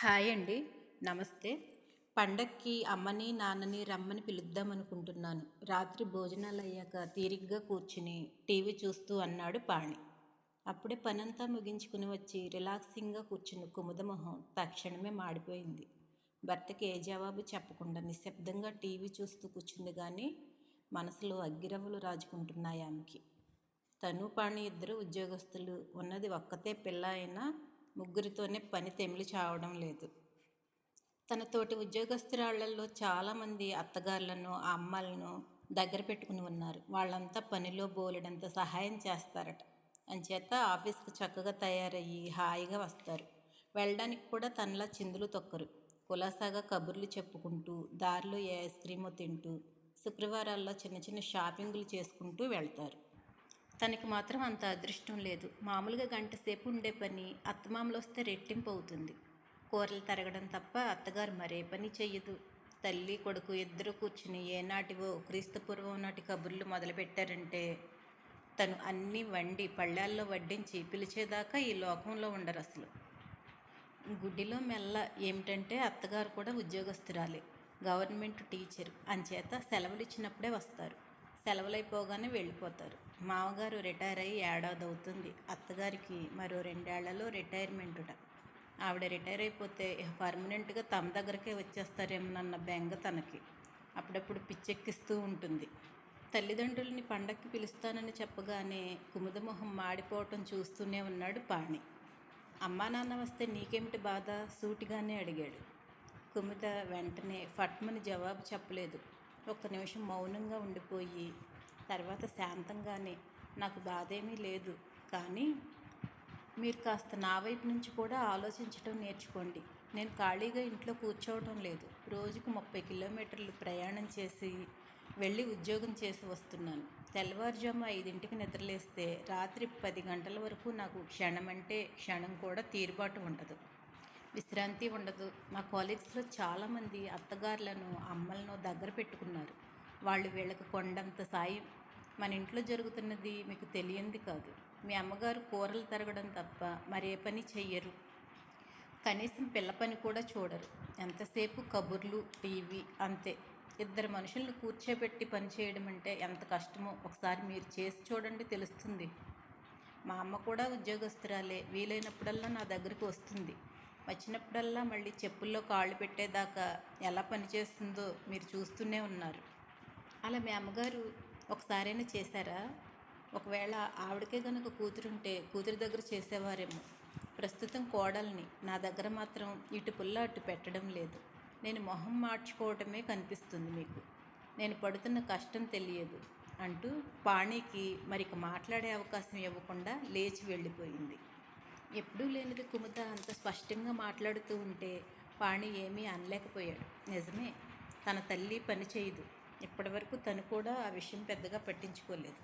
Hi అండి. నమస్తే. పండక్కి అమ్మని నాన్నని రమ్మని పిలుద్దాం అనుకుంటున్నాను. రాత్రి భోజనాలు అయ్యాక తీరిగ్గా కూర్చుని టీవీ చూస్తూ అన్నాడు పాణి. అప్పుడే పనంతా ముగించుకుని వచ్చి రిలాక్సింగ్గా కూర్చున్న కుముదమొహం తక్షణమే మాడిపోయింది. భర్తకి ఏ జవాబు చెప్పకుండా నిశ్శబ్దంగా టీవీ చూస్తూ కూర్చుంది కానీ మనసులో అగ్గిరవ్వలు రాజుకుంటున్నాయి ఆమెకి. తను పాణి ఇద్దరు ఉద్యోగస్తులు. ఉన్నది ఒక్కతే పిల్ల అయినా ముగ్గురితోనే పని తెమిలి చావడం లేదు. తన తోటి ఉద్యోగస్తురాళ్ళలో చాలామంది అత్తగారులను అమ్మలను దగ్గర పెట్టుకుని ఉన్నారు. వాళ్ళంతా పనిలో బోలెడంత సహాయం చేస్తారట. అంచేత ఆఫీస్కి చక్కగా తయారయ్యి హాయిగా వస్తారు. వెళ్ళడానికి కూడా తనలా చిందులు తొక్కరు. కులాసాగా కబుర్లు చెప్పుకుంటూ దారిలో ఏ ఐస్ క్రీమో తింటూ శుక్రవారాల్లో చిన్న చిన్న షాపింగ్లు చేసుకుంటూ వెళ్తారు. తనకి మాత్రం అంత అదృష్టం లేదు. మామూలుగా గంట సేపు ఉండే పని అత్తమామలు వస్తే రెట్టింపు అవుతుంది. కూరలు తరగడం తప్ప అత్తగారు మరే పని చెయ్యదు. తల్లి కొడుకు ఇద్దరు కూర్చుని ఏనాటివో క్రీస్తుపూర్వం నాటి కబుర్లు మొదలుపెట్టారంటే తను అన్నీ వండి పళ్ళాల్లో వడ్డించి పిలిచేదాకా ఈ లోకంలో ఉండరు అసలు. గుడిలో మెల్ల ఏమిటంటే అత్తగారు కూడా ఉద్యోగస్తురాలే. Government teacher. అంచేత సెలవులు ఇచ్చినప్పుడే వస్తారు. సెలవులైపోగానే వెళ్ళిపోతారు. మామగారు రిటైర్ అయ్యి ఏడాది అవుతుంది అత్తగారికి మరో రెండేళ్ళలో రిటైర్మెంటుట. ఆవిడ రిటైర్ అయిపోతే పర్మనెంట్గా తమ దగ్గరకే వచ్చేస్తారేమోనన్న బెంగ తనకి. అప్పుడప్పుడు పిచ్చెక్కిస్తూ ఉంటుంది. తల్లిదండ్రుల్ని పండక్కి పిలుస్తానని చెప్పగానే కుముదమొహం మాడిపోవటం చూస్తూనే ఉన్నాడు పాణి. అమ్మా నాన్న వస్తే నీకేమిటి బాధ? సూటిగానే అడిగాడు. కుముద వెంటనే ఫట్మని జవాబు చెప్పలేదు. ఒక్క నిమిషం మౌనంగా ఉండిపోయి తర్వాత శాంతంగానే నాకు బాధేమీ లేదు. కానీ మీరు కాస్త నా వైపు నుంచి కూడా ఆలోచించడం నేర్చుకోండి. నేను ఖాళీగా ఇంట్లో కూర్చోవడం లేదు. రోజుకు ముప్పై కిలోమీటర్లు ప్రయాణం చేసి వెళ్ళి ఉద్యోగం చేసి వస్తున్నాను. తెల్లవారుజాము ఐదింటికి నిద్రలేస్తే రాత్రి పది గంటల వరకు నాకు క్షణం అంటే క్షణం కూడా తీరుబాటు ఉండదు. విశ్రాంతి ఉండదు. మా కాలేజ్లో చాలామంది అత్తగారులను అమ్మలను దగ్గర పెట్టుకున్నారు. వాళ్ళు వీళ్ళకి కొండంత సాయం. మన ఇంట్లో జరుగుతున్నది మీకు తెలియంది కాదు. మీ అమ్మగారు కూరలు తరగడం తప్ప మరే పని చెయ్యరు. కనీసం పిల్ల పని కూడా చూడరు. ఎంతసేపు కబుర్లు టీవీ అంతే. ఇద్దరు మనుషులను కూర్చోబెట్టి పని చేయడం అంటే ఎంత కష్టమో ఒకసారి మీరు చేసి చూడండి తెలుస్తుంది. మా అమ్మ కూడా ఉద్యోగస్తురాలే. వీలైనప్పుడల్లా నా దగ్గరికి వస్తుంది. వచ్చినప్పుడల్లా మళ్ళీ చెప్పుల్లో కాళ్ళు పెట్టేదాకా ఎలా పనిచేస్తుందో మీరు చూస్తూనే ఉన్నారు. అలా మీ అమ్మగారు ఒకసారైనా చేశారా? ఒకవేళ ఆవిడకే కనుక కూతురుంటే కూతురు దగ్గర చేసేవారేమో. ప్రస్తుతం కోడల్ని నా దగ్గర మాత్రం ఇటు పుల్ల అటు పెట్టడం లేదు. నేను మొహం మార్చుకోవటమే కనిపిస్తుంది మీకు. నేను పడుతున్న కష్టం తెలియదు అంటూ పాణికి మరిక మాట్లాడే అవకాశం ఇవ్వకుండా లేచి వెళ్ళిపోయింది. ఎప్పుడూ లేనిది కుముద అంత స్పష్టంగా మాట్లాడుతూ ఉంటే పాణి ఏమీ అనలేకపోయాడు. నిజమే తన తల్లి పని చేయదు. ఇప్పటివరకు తను కూడా ఆ విషయం పెద్దగా పట్టించుకోలేదు.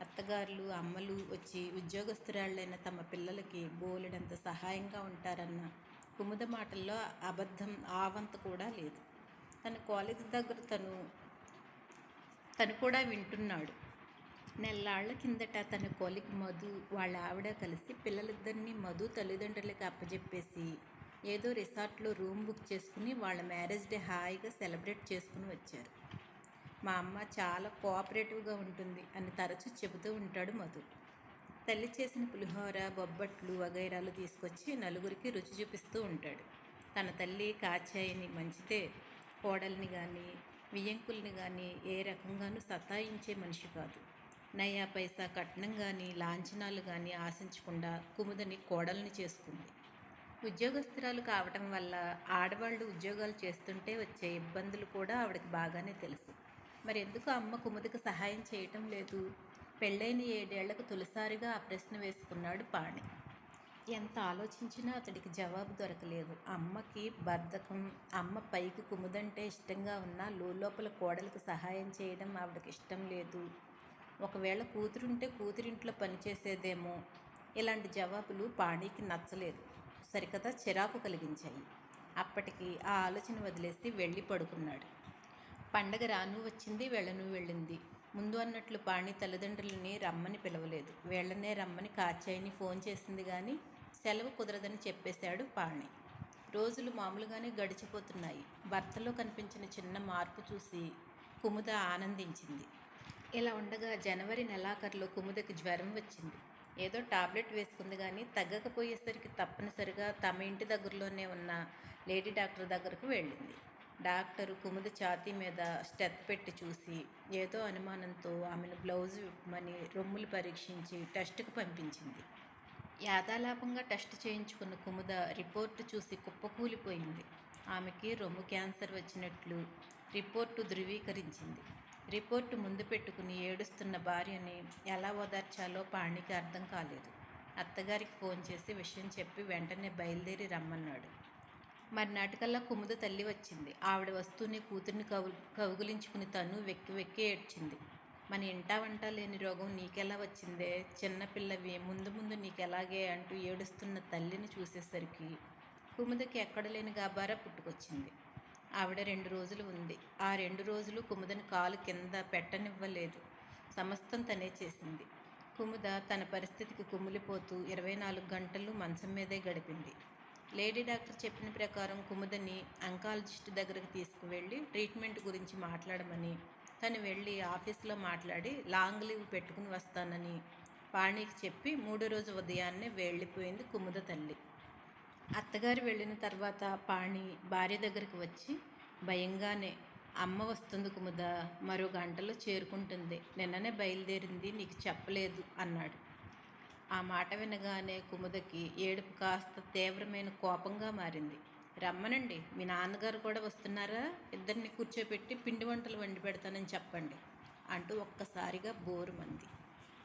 అత్తగారులు అమ్మలు వచ్చి ఉద్యోగస్తురాళ్ళైన తమ పిల్లలకి బోలెడంత సహాయంగా ఉంటారన్న కుముద మాటల్లో అబద్ధం ఆవంత కూడా లేదు. తన కాలేజ్ దగ్గర తను తను కూడా వింటున్నాడు. నెల్లాళ్ళ కిందట తన కొలిక్ మధు వాళ్ళ ఆవిడ కలిసి పిల్లలిద్దరినీ మధు తల్లిదండ్రులకి అప్పజెప్పేసి ఏదో రిసార్ట్లో రూమ్ బుక్ చేసుకుని వాళ్ళ మ్యారేజ్ డే హాయిగా సెలబ్రేట్ చేసుకుని వచ్చారు. మా అమ్మ చాలా కోఆపరేటివ్గా ఉంటుంది అని తరచూ చెబుతూ ఉంటాడు మధు. తల్లి చేసిన పులిహోర బొబ్బట్లు వగైరాలు తీసుకొచ్చి నలుగురికి రుచి చూపిస్తూ ఉంటాడు. తన తల్లి కాచాయిని మంచితే కోడల్ని కానీ వియ్యంకుల్ని కానీ ఏ రకంగానూ సతాయించే మనిషి కాదు. నయా పైసా కట్నం కానీ లాంఛనాలు కానీ ఆశించకుండా కుముదని కోడల్ని చేసుకుంది ఉద్యోగస్తురాలు కావటం వల్ల ఆడవాళ్ళు ఉద్యోగాలు చేస్తుంటే వచ్చే ఇబ్బందులు కూడా ఆవిడకి బాగానే తెలుసు. మరి ఎందుకు అమ్మ కుముదికి సహాయం చేయటం లేదు? పెళ్ళైన ఏడేళ్ళకు తొలిసారిగా ఆ ప్రశ్న వేసుకున్నాడు పాణి. ఎంత ఆలోచించినా అతడికి జవాబు దొరకలేదు. అమ్మకి బద్ధకం అమ్మ పైకి కుముదంటే ఇష్టంగా ఉన్నా లోపల కోడలకు సహాయం చేయడం ఆవిడకి ఇష్టం లేదు. ఒకవేళ కూతురుంటే కూతురింట్లో పనిచేసేదేమో ఇలాంటి జవాబులు పాణికి నచ్చలేదు. సరికదా చిరాకు కలిగించాయి. అప్పటికి ఆ ఆలోచన వదిలేసి వెళ్ళి పడుకున్నాడు. పండగ రాను వచ్చింది వెళ్ళను వెళ్ళింది. ముందు అన్నట్లు పాణి తల్లిదండ్రులని రమ్మని పిలవలేదు. వెళ్ళనే రమ్మని కాచాయిని ఫోన్ చేసింది కానీ సెలవు కుదరదని చెప్పేశాడు పాణి. రోజులు మామూలుగానే గడిచిపోతున్నాయి. భర్తలో కనిపించిన చిన్న మార్పు చూసి కుముద ఆనందించింది. ఇలా ఉండగా జనవరి నెలాఖరులో కుముదకి జ్వరం వచ్చింది. ఏదో టాబ్లెట్ వేసుకుంది కానీ తగ్గకపోయేసరికి తప్పనిసరిగా తమ ఇంటి దగ్గరలోనే ఉన్న లేడీ డాక్టర్ దగ్గరకు వెళ్ళింది. డాక్టర్ కుముద ఛాతీ మీద స్టెత్ పెట్టి చూసి ఏదో అనుమానంతో ఆమెను బ్లౌజ్ విప్పమని రొమ్ములు పరీక్షించి టెస్ట్కి పంపించింది. యాదాలాపంగా టెస్ట్ చేయించుకున్న కుముద రిపోర్టు చూసి కుప్పకూలిపోయింది. ఆమెకి రొమ్ము క్యాన్సర్ వచ్చినట్లు రిపోర్టు ధృవీకరించింది. రిపోర్టు ముందు పెట్టుకుని ఏడుస్తున్న భార్యని ఎలా ఓదార్చాలో పాణికి అర్థం కాలేదు. అత్తగారికి ఫోన్ చేసి విషయం చెప్పి వెంటనే బయలుదేరి రమ్మన్నాడు. మరి నాటికల్లా కుముద తల్లి వచ్చింది. ఆవిడ వస్తూనే కూతుర్ని కవు కౌగులించుకుని తను వెక్కి వెక్కి ఏడ్చింది. మన ఇంటా వంట లేని రోగం నీకెలా వచ్చిందే? చిన్నపిల్లవి ముందు ముందు నీకెలాగే అంటూ ఏడుస్తున్న తల్లిని చూసేసరికి కుముదకి ఎక్కడ లేని గాబారా పుట్టుకొచ్చింది. ఆవిడ రెండు రోజులు ఉంది. ఆ రెండు రోజులు కుముదని కాలు కింద పెట్టనివ్వలేదు. సమస్తం తనే చేసింది. కుముద తన పరిస్థితికి కుమిలిపోతూ ఇరవై నాలుగు గంటలు మంచం మీదే గడిపింది. లేడీ డాక్టర్ చెప్పిన ప్రకారం కుముదని అంకాలజిస్ట్ దగ్గరకు తీసుకువెళ్ళి ట్రీట్మెంట్ గురించి మాట్లాడమని తను వెళ్ళి ఆఫీస్లో మాట్లాడి లాంగ్ లీవ్ పెట్టుకుని వస్తానని పాణికి చెప్పి మూడో రోజు ఉదయాన్నే వెళ్ళిపోయింది కుముద తల్లి. అత్తగారు వెళ్ళిన తర్వాత పాణి భార్య దగ్గరికి వచ్చి భయంగానే అమ్మ వస్తుంది కుముద మరో గంటలో చేరుకుంటుంది. నిన్ననే బయలుదేరింది నీకు చెప్పలేదు అన్నాడు. ఆ మాట వినగానే కుముదకి ఏడుపు కాస్త తీవ్రమైన కోపంగా మారింది. రమ్మనండి మీ నాన్నగారు కూడా వస్తున్నారా? ఇద్దరిని కూర్చోపెట్టి పిండి వంటలు వండి పెడతానని చెప్పండి అంటూ ఒక్కసారిగా బోరుమంది.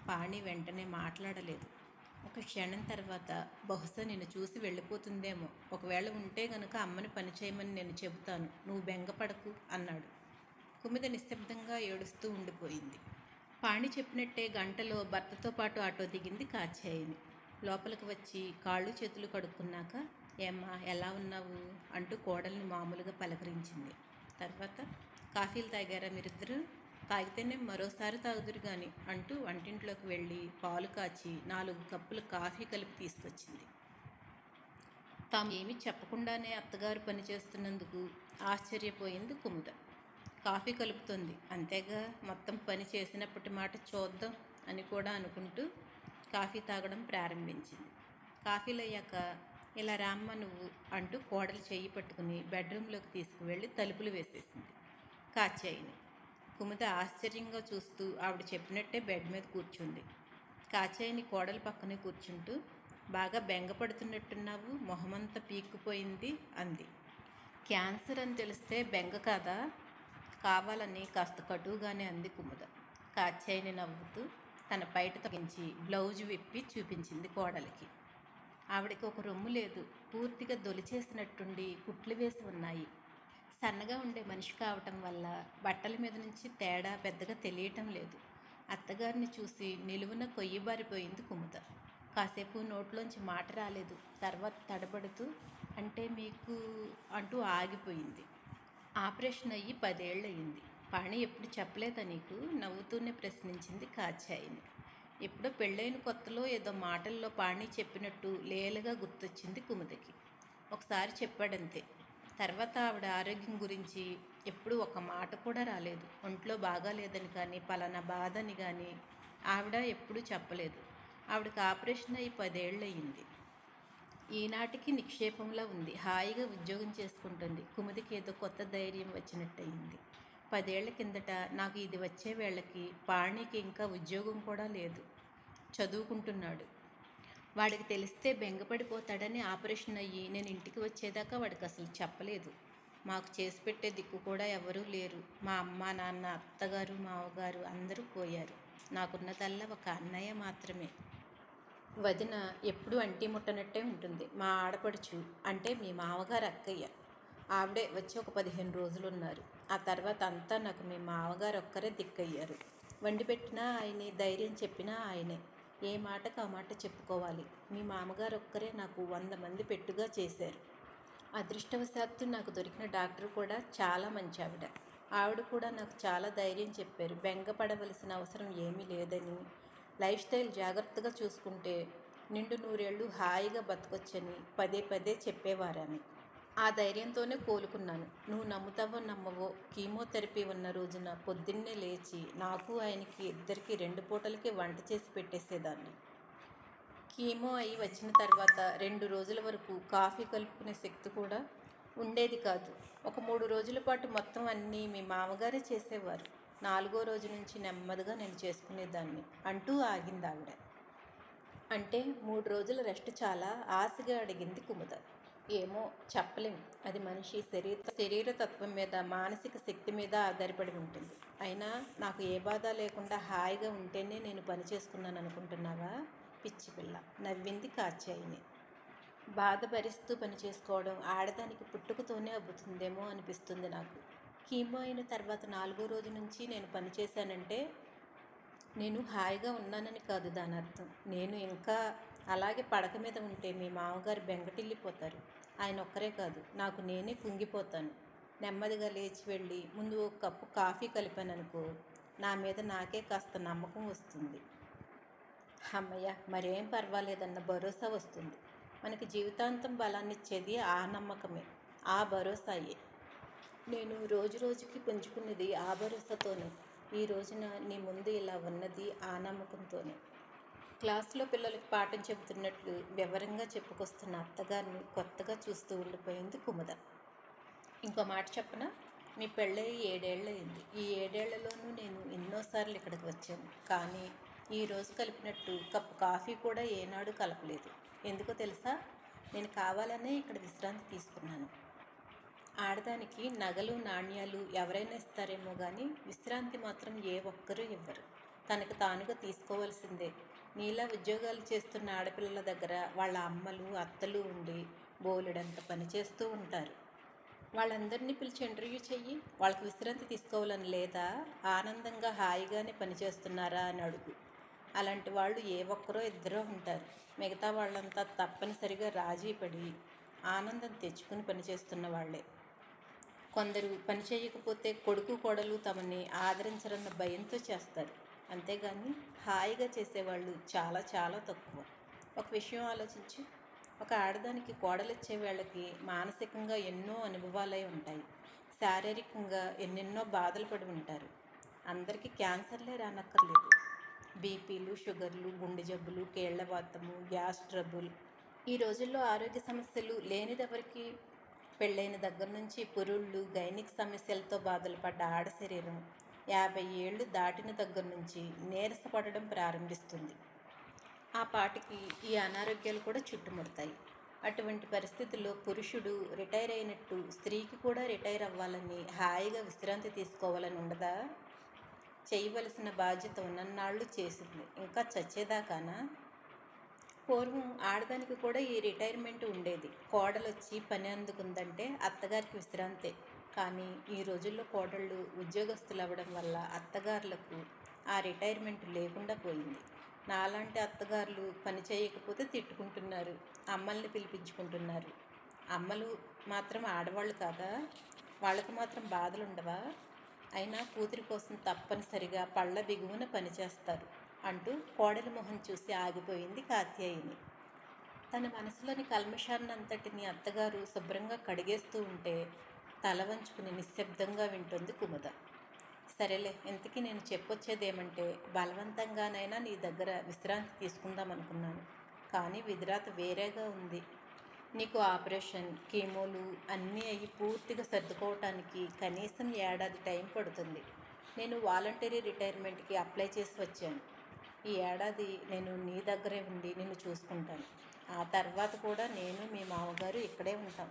పాణి వెంటనే మాట్లాడలేదు. ఒక క్షణం తర్వాత బహుశా నిన్ను చూసి వెళ్ళిపోతుందేమో. ఒకవేళ ఉంటే గనుక అమ్మని పని చేయమని నేను చెబుతాను. నువ్వు బెంగపడకు అన్నాడు. కుమిద నిశ్శబ్దంగా ఏడుస్తూ ఉండిపోయింది. పాణి చెప్పినట్టే గంటలో భర్తతో పాటు ఆటో దిగింది కాచేయని లోపలికి వచ్చి కాళ్ళు చేతులు కడుక్కున్నాక ఏమ్మా ఎలా ఉన్నావు? అంటూ కోడల్ని మామూలుగా పలకరించింది. తర్వాత కాఫీలు తాగారా మీరిద్దరూ? తాగితేనే మరోసారి తాగుదురు కానీ అంటూ వంటింట్లోకి వెళ్ళి పాలు కాచి నాలుగు కప్పులు కాఫీ కలిపి తీసుకొచ్చింది. తాము ఏమీ చెప్పకుండానే అత్తగారు పని చేస్తున్నందుకు ఆశ్చర్యపోయింది కుముద. కాఫీ కలుపుతుంది. అంతేగా మొత్తం పని చేసినప్పటి మాట చూద్దాం అని కూడా అనుకుంటూ కాఫీ తాగడం ప్రారంభించింది. కాఫీలు అయ్యాక ఇలా రామ్మ నువ్వు అంటూ కోడలు చేయి పట్టుకుని బెడ్రూమ్లోకి తీసుకువెళ్ళి తలుపులు వేసేసింది. కాచాయిని. కుముద ఆశ్చర్యంగా చూస్తూ ఆవిడ చెప్పినట్టే బెడ్ మీద కూర్చుంది. కాచాయిని కోడలు పక్కనే కూర్చుంటూ బాగా బెంగపడుతున్నట్టున్నావు మొహమంతా పీక్కుపోయింది అంది. క్యాన్సర్ అని తెలిస్తే బెంగ కాదా? కావాలని కాస్త కటువుగానే అంది కుముద కాచాయిని నవ్వుతూ తన బయట తగ్గించి బ్లౌజ్ విప్పి చూపించింది కోడలికి. ఆవిడకి ఒక రొమ్ము లేదు. పూర్తిగా దొలిచేసినట్టుండి కుట్లు వేసి ఉన్నాయి. సన్నగా ఉండే మనిషి కావటం వల్ల బట్టల మీద నుంచి తేడా పెద్దగా తెలియటం లేదు. అత్తగారిని చూసి నిలువున కొయ్యబారిపోయింది కుముద. కాసేపు నోట్లోంచి మాట రాలేదు. తర్వాత తడబడుతూ అంటే మీకు అంటూ ఆగిపోయింది. ఆపరేషన్ అయ్యి పదేళ్ళు అయింది పాణి ఎప్పుడు చెప్పలేదా నీకు? నవ్వుతూనే ప్రశ్నించింది కాచాయిని ఎప్పుడో పెళ్ళైన కొత్తలో ఏదో మాటల్లో పాణి చెప్పినట్టు లేలుగా గుర్తొచ్చింది కుముదకి. ఒకసారి చెప్పాడంతే. తర్వాత ఆవిడ ఆరోగ్యం గురించి ఎప్పుడూ ఒక మాట కూడా రాలేదు. ఒంట్లో బాగాలేదని కానీ పలానా బాధని కానీ ఆవిడ ఎప్పుడూ చెప్పలేదు. ఆవిడకి ఆపరేషన్ అయ్యి పదేళ్ళు అయ్యింది ఈనాటికి నిక్షేపంలా ఉంది. హాయిగా ఉద్యోగం చేసుకుంటుంది. కుముదికి ఏదో కొత్త ధైర్యం వచ్చినట్టయింది. పదేళ్ళ కిందట నాకు ఇది వచ్చే వేళకి పాణికి ఇంకా ఉద్యోగం కూడా లేదు. చదువుకుంటున్నాడు. వాడికి తెలిస్తే బెంగపడిపోతాడని ఆపరేషన్ అయ్యి నేను ఇంటికి వచ్చేదాకా వాడికి అసలు చెప్పలేదు. మాకు చేసి పెట్టే దిక్కు కూడా ఎవరూ లేరు. మా అమ్మ నాన్న అత్తగారు మావగారు అందరూ పోయారు. నాకున్నదల్లా ఒక అన్నయ్య మాత్రమే. వదిన ఎప్పుడు అంటి ముట్టనట్టే ఉంటుంది. మా ఆడపడుచు అంటే మీ మామగారు అక్కయ్య. ఆవిడే వచ్చి ఒక పదిహేను రోజులు ఉన్నారు ఆ తర్వాత అంతా నాకు మీ మామగారు ఒక్కరే దిక్కయ్యారు. వండి పెట్టినా ఆయనే ధైర్యం చెప్పినా ఆయనే. ఏ మాటకు ఆ మాట చెప్పుకోవాలి? మీ మామగారు ఒక్కరే నాకు వంద మంది పెట్టుగా చేశారు. అదృష్టవశాత్తు నాకు దొరికిన డాక్టర్ కూడా చాలా మంచి ఆవిడ ఆవిడ కూడా నాకు చాలా ధైర్యం చెప్పారు. బెంగపడవలసిన అవసరం ఏమీ లేదని. లైఫ్ స్టైల్ జాగ్రత్తగా చూసుకుంటే నిండు నూరేళ్ళు హాయిగా బతకొచ్చని పదే పదే చెప్పేవారని ఆ ధైర్యంతోనే కోలుకున్నాను. నువ్వు నమ్ముతావో నమ్మవో కీమోథెరపీ ఉన్న రోజున పొద్దున్నే లేచి నాకు ఆయనకి ఇద్దరికి రెండు పూటలకి వంట చేసి పెట్టేసేదాన్ని. కీమో అయి వచ్చిన తర్వాత రెండు రోజుల వరకు కాఫీ కలుపుకునే శక్తి కూడా ఉండేది కాదు. ఒక మూడు రోజుల పాటు మొత్తం అన్నీ మీ మామగారే చేసేవారు. నాలుగో రోజు నుంచి నెమ్మదిగా నేను చేసుకునేదాన్ని అంటూ ఆగింది ఆవిడ అంటే మూడు రోజుల రెస్ట్ చాలా ఆశగా అడిగింది కుముద. ఏమో చెప్పలేం. అది మనిషి శరీర శరీర తత్వం మీద మానసిక శక్తి మీద ఆధారపడి ఉంటుంది. అయినా నాకు ఏ బాధ లేకుండా హాయిగా ఉంటేనే నేను పని చేసుకున్నాను అనుకుంటున్నావా? పిచ్చి పిల్ల. నవ్వింది కాచాయిని బాధ భరిస్తూ పని చేసుకోవడం ఆడదానికి పుట్టుకతోనే అబ్బుతుందేమో అనిపిస్తుంది నాకు. కీమో అయిన తర్వాత నాలుగో రోజు నుంచి నేను పని చేశానంటే నేను హాయిగా ఉన్నానని కాదు దాని అర్థం నేను ఇంకా అలాగే పడక మీద ఉంటే మీ మామగారు బెంగటిల్లిపోతారు. ఆయన ఒక్కరే కాదు నాకు నేనే కుంగిపోతాను. నెమ్మదిగా లేచి వెళ్ళి ముందు ఒక కప్పు కాఫీ కలిపాననుకో నా మీద నాకే కాస్త నమ్మకం వస్తుంది. అమ్మయ్య మరేం పర్వాలేదన్న భరోసా వస్తుంది. మనకి జీవితాంతం బలాన్ని ఇచ్చేది ఆ నమ్మకమే ఆ భరోసాయే. నేను రోజు రోజుకి పెంచుకున్నది ఆ భరోసాతోనే ఈ రోజున నీ ముందు ఇలా ఉన్నది ఆ నమ్మకంతోనే. క్లాస్లో పిల్లలకి పాఠం చెబుతున్నట్లు వివరంగా చెప్పుకొస్తున్న అత్తగారిని కొత్తగా చూస్తూ ఉండిపోయింది కుముద. ఇంకో మాట చెప్పన? మీ పెళ్ళయి ఏడేళ్ళయింది. ఈ ఏడేళ్ళలోనూ నేను ఎన్నోసార్లు ఇక్కడికి వచ్చాను. కానీ ఈ రోజు కలిపినట్టు కప్పు కాఫీ కూడా ఏనాడు కలపలేదు. ఎందుకో తెలుసా? నేను కావాలనే ఇక్కడ విశ్రాంతి తీసుకున్నాను. ఆడదానికి నగలు నాణ్యాలు ఎవరైనా ఇస్తారేమో కానీ విశ్రాంతి మాత్రం ఏ ఒక్కరూ ఇవ్వరు. తనకు తానుగా తీసుకోవాల్సిందే. నీలా ఉద్యోగాలు చేస్తున్న ఆడపిల్లల దగ్గర వాళ్ళ అమ్మలు అత్తలు ఉండి బోలెడంత పని చేస్తూ ఉంటారు. వాళ్ళందరినీ పిలిచి ఇంటర్వ్యూ చెయ్యి వాళ్ళకి విశ్రాంతి తీసుకోవాలని లేదా ఆనందంగా హాయిగానే పనిచేస్తున్నారా అని అడుగు. అలాంటి వాళ్ళు ఏ ఒక్కరో ఇద్దరో ఉంటారు. మిగతా వాళ్ళంతా తప్పనిసరిగా రాజీ పడి ఆనందం తెచ్చుకుని పనిచేస్తున్న వాళ్ళే. కొందరు పని చేయకపోతే కొడుకు కోడలు తమని ఆదరించరన్న భయంతో చేస్తారు. అంతేగాని హాయిగా చేసేవాళ్ళు చాలా చాలా తక్కువ. ఒక విషయం ఆలోచించి. ఒక ఆడదానికి కోడలిచ్చే వాళ్ళకి మానసికంగా ఎన్నో అనుభవాలై ఉంటాయి. శారీరకంగా ఎన్నెన్నో బాధలు పడి ఉంటారు. అందరికీ క్యాన్సర్లే రానక్కర్లేదు. బీపీలు షుగర్లు గుండె జబ్బులు కేళ్ళవాతము గ్యాస్ ట్రబుల్. ఈ రోజుల్లో ఆరోగ్య సమస్యలు లేనిదెవరికి పెళ్ళైన దగ్గర నుంచి పురుళ్ళు గైనిక్ సమస్యలతో బాధలు పడ్డ ఆడ శరీరం యాభై ఏళ్ళు దాటిన దగ్గర నుంచి నీరసపడడం ప్రారంభిస్తుంది. ఆ పాటికి ఈ అనారోగ్యాలు కూడా చుట్టుముడతాయి. అటువంటి పరిస్థితుల్లో పురుషుడు రిటైర్ అయినట్టు స్త్రీకి కూడా రిటైర్ అవ్వాలని హాయిగా విశ్రాంతి తీసుకోవాలని ఉండదా? చేయవలసిన బాధ్యత ఉన్నన్నాళ్ళు చేసింది. ఇంకా చచ్చేదాకానా? పూర్వం ఆడదానికి కూడా ఈ రిటైర్మెంట్ ఉండేది. కోడలు వచ్చి పని అందుకుందంటే అత్తగారికి విశ్రాంతే. కానీ ఈ రోజుల్లో కోడళ్ళు ఉద్యోగస్తులు అవ్వడం వల్ల అత్తగారులకు ఆ రిటైర్మెంట్ లేకుండా పోయింది. నాలాంటి అత్తగారులు పని చేయకపోతే తిట్టుకుంటున్నారు అమ్మల్ని పిలిపించుకుంటున్నారు. అమ్మలు మాత్రం ఆడవాళ్ళు కాదా? వాళ్ళకు మాత్రం బాధలు ఉండవా అయినా కూతురి కోసం తప్పనిసరిగా పళ్ళ బిగువున పనిచేస్తారు అంటూ కోడలి మొహం చూసి ఆగిపోయింది కాత్యాయిని. తన మనసులోని కల్మషాన్నంతటిని అత్తగారు శుభ్రంగా కడిగేస్తూ ఉంటే తల వంచుకుని నిశ్శబ్దంగా వింటుంది కుముద. సరేలే ఇంతకీ నేను చెప్పొచ్చేదేమంటే బలవంతంగానైనా నీ దగ్గర విశ్రాంతి తీసుకుందాం అనుకున్నాను కానీ విధిరాత వేరేగా ఉంది. నీకు ఆపరేషన్ కీమోలు అన్నీ అయ్యి పూర్తిగా సర్దుకోవటానికి కనీసం ఏడాది టైం పడుతుంది. నేను వాలంటరీ రిటైర్మెంట్కి అప్లై చేసి వచ్చాను. ఈ ఏడాది నేను నీ దగ్గరే ఉండి నిన్ను చూసుకుంటాను. ఆ తర్వాత కూడా నేను మీ మామగారు ఇక్కడే ఉంటాం.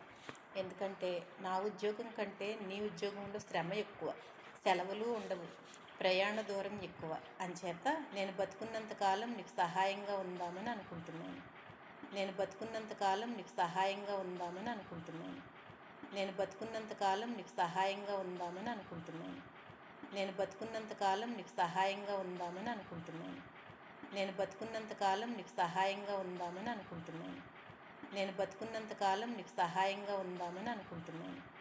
ఎందుకంటే నా ఉద్యోగం కంటే నీ ఉద్యోగంలో శ్రమ ఎక్కువ. సెలవులు ఉండవు. ప్రయాణ దూరం ఎక్కువ. అంచేత నేను బతుకున్నంత కాలం నీకు సహాయంగా ఉందామని అనుకుంటున్నాను. నేను బతుకున్నంత కాలం నీకు సహాయంగా ఉందామని అనుకుంటున్నాను. నేను బతుకున్నంత కాలం నీకు సహాయంగా ఉందామని అనుకుంటున్నాను. నేను బతుకున్నంత కాలం నీకు సహాయంగా ఉందామని అనుకుంటున్నాను. నేను బతుకున్నంత కాలం నీకు సహాయంగా ఉందామని అనుకుంటున్నాను. నేను బతుకున్నంత కాలం నీకు సహాయంగా ఉందామని అనుకుంటున్నాను.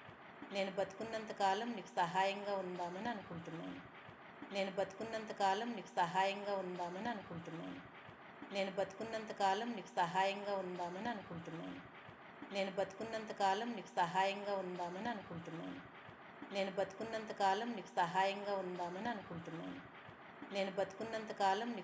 నేను బతుకున్నంత కాలం నీకు సహాయంగా ఉందామని అనుకుంటున్నాను. నేను బతుకున్నంత కాలం నీకు సహాయంగా ఉందామని అనుకుంటున్నాను. నేను బతుకున్నంత కాలం నీకు సహాయంగా ఉందామని అనుకుంటున్నాను. నేను బతుకున్నంత కాలం నీకు సహాయంగా ఉందామని అనుకుంటున్నాను. నేను బతుకున్నంత కాలం నీకు సహాయంగా ఉందామని అనుకుంటున్నాను. నేను బతుకున్నంత కాలం నీకు